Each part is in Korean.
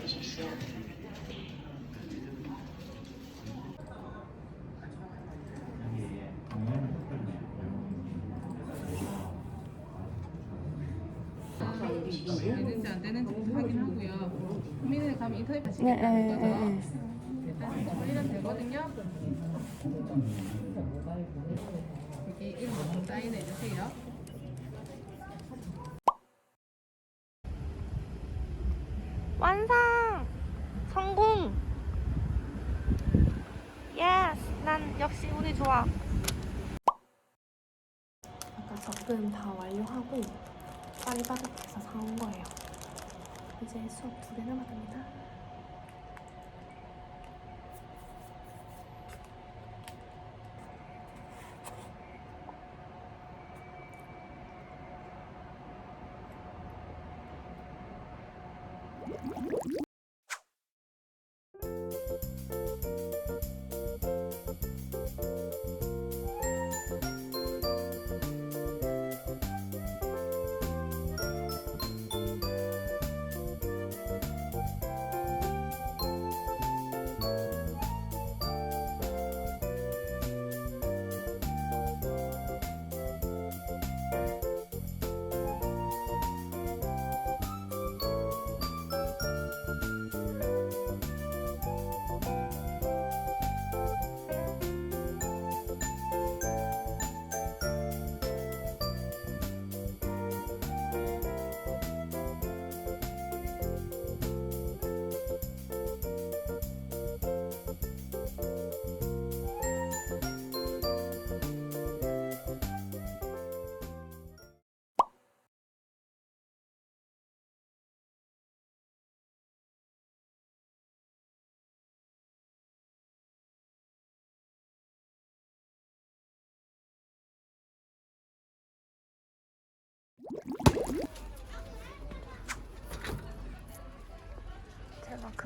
주십시오. 되는지 안 되는지 확인하고요. 국민은행 가면 인터넷 네, 네, 거죠. 네, 일단 정리는 되거든요. 여기 이름 사인해 주세요. 완성! 성공! 예스! 난 역시 운이 좋아. 아까 적금 다 완료하고 파리바게트에서 사온 거예요. 이제 수업 두 개 남았답니다.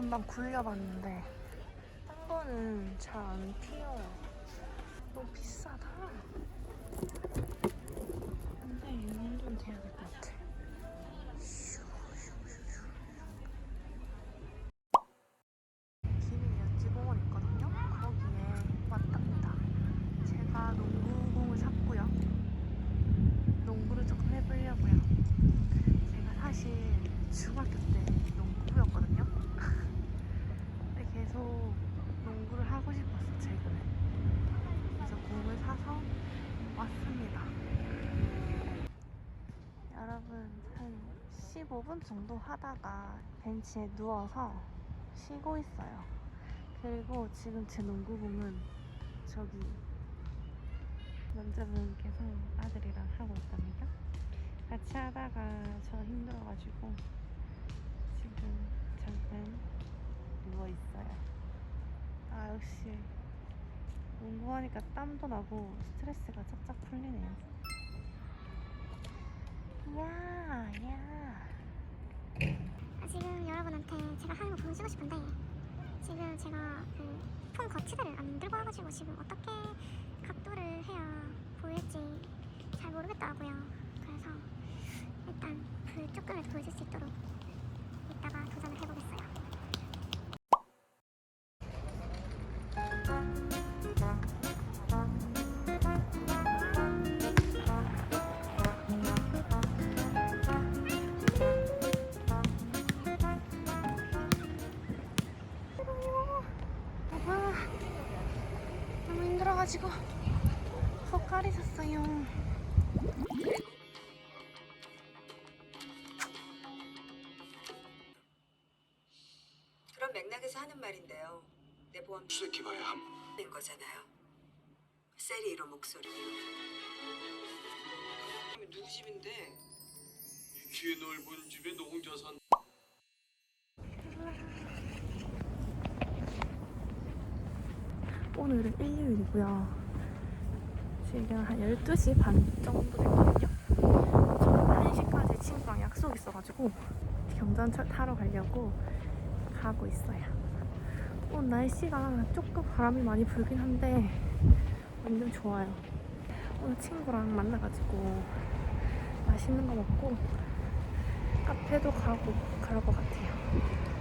금방 굴려봤는데 딴 거는 잘안 튀어요. 너무 비싸다. 근데 얘는 좀 돼야 될것 같아. 김해 여지공원 있거든요. 거기에 왔답니다. 제가 농구공을 샀고요. 농구를 조금 해보려고요. 제가 사실 중학교 때 농구부였거든요. 근데 계속 농구를 하고 싶었어, 최근에. 그래서 공을 사서 왔습니다. 여러분, 한 15분 정도 하다가 벤치에 누워서 쉬고 있어요. 그리고 지금 제 농구공은 저기 남자분께서 아들이랑 하고 있답니다. 같이 하다가 저 힘들어가지고 지금 잠깐 누워 있어요. 아 역시 농구하니까 땀도 나고 스트레스가 쫙쫙 풀리네요. 야, 야. 아, 지금 여러분한테 제가 하는 거 보여주고 싶은데 지금 제가 그 폰 거치대를 안 들고 와가지고 지금 어떻게 각도를 해야 보일지 잘 모르겠더라고요. 그래서 일단 그 조금이라도 보여줄 수 있도록 이따가 도전을 해보겠어요. 아, 힘들어가지고 포카리 샀어요. 그런 맥락에서 하는 말인데요. 내 보험 수색해 봐야 함. 낸 거잖아요. 이런 목소리. 누구 집인데? 이 넓은 집에 농자산 오늘은 일요일이고요. 지금 한 12시 반 정도 됐거든요. 저는 1시까지 친구랑 약속 있어가지고 경전철 타러 가려고 가고 있어요. 오늘 날씨가 조금 바람이 많이 불긴 한데 완전 좋아요. 오늘 친구랑 만나가지고 맛있는 거 먹고 카페도 가고 그럴 것 같아요.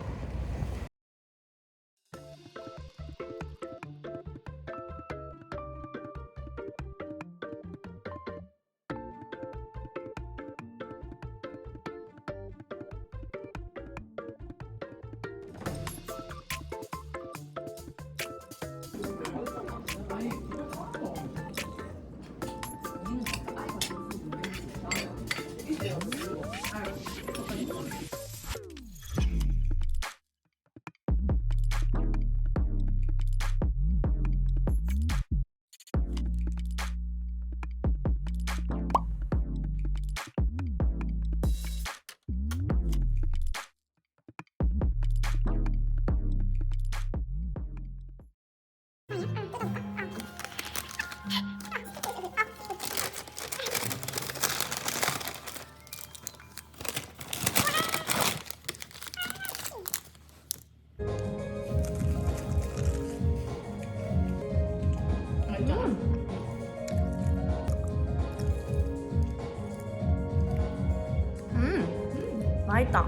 は挡、